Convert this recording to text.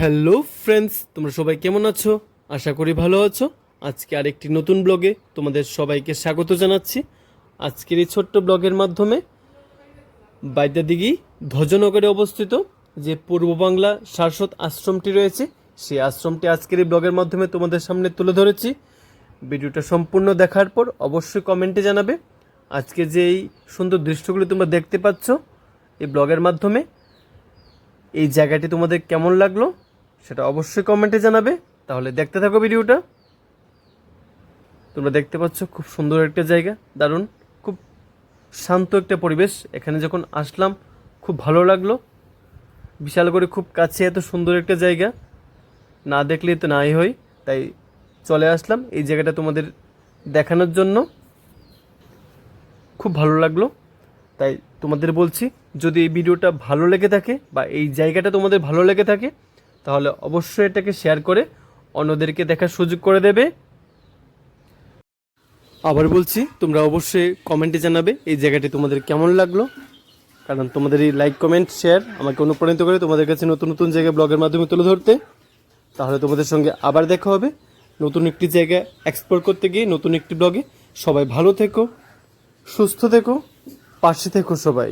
Hello friends তোমরা সবাই কেমন আছো? আশা করি ভালো আছো। আজকে আরেকটি নতুন ব্লগে তোমাদের সবাইকে স্বাগত জানাচ্ছি। আজকের এই ছোট্ট ব্লগের মাধ্যমে বাইদ্যাদিঘি ধ্বজনগরে অবস্থিত যে পূর্ব বাংলা শাশ্বত আশ্রমটি রয়েছে, সেই আশ্রমটি আজকের এই ব্লগের মাধ্যমে তোমাদের সামনে তুলে ধরেছি। ভিডিওটা সম্পূর্ণ দেখার পর অবশ্যই কমেন্টে জানাবে। আজকে যে এই সুন্দর দৃশ্যগুলি তোমরা দেখতে পাচ্ছ, এই ব্লগের মাধ্যমে এই জায়গাটি তোমাদের কেমন লাগল সেটা অবশ্যই কমেন্টে জানাবে। তাহলে দেখতে থাকো ভিডিওটা। তোমরা দেখতে পাচ্ছ খুব সুন্দর একটা জায়গা, দারুণ, খুব শান্ত একটা পরিবেশ। এখানে যখন আসলাম, খুব ভালো লাগল। বিশাল করে খুব কাছে এত সুন্দর একটা জায়গা। না দেখলে তো নাই হয়। তাই চলে আসলাম এই জায়গাটা তোমাদের দেখানোর জন্য। খুব ভালো লাগল। তাই তোমাদের বলছি, যদি এই ভিডিওটা ভালো লেগে থাকে বা এই জায়গাটা তোমাদের ভালো লেগে থাকে তাহলে অবশ্যই এটাকে শেয়ার করে অন্যদেরকে দেখার সুযোগ করে দেবে। আবার বলছি, তোমরা অবশ্যই কমেন্টে জানাবে এই জায়গাটি তোমাদের কেমন লাগল। কারণ তোমাদের এই লাইক কমেন্ট শেয়ার আমাকে অনুপ্রাণিত করে তোমাদের কাছে নতুন নতুন জায়গায় ব্লগের মাধ্যমে তুলে ধরতে। তাহলে তোমাদের সঙ্গে আবার দেখা হবে নতুন একটি জায়গা এক্সপ্লোর করতে গিয়ে, নতুন একটি ব্লগে সবাই ভালো থেকো, সুস্থ থেকো, পাশে থেকো সবাই।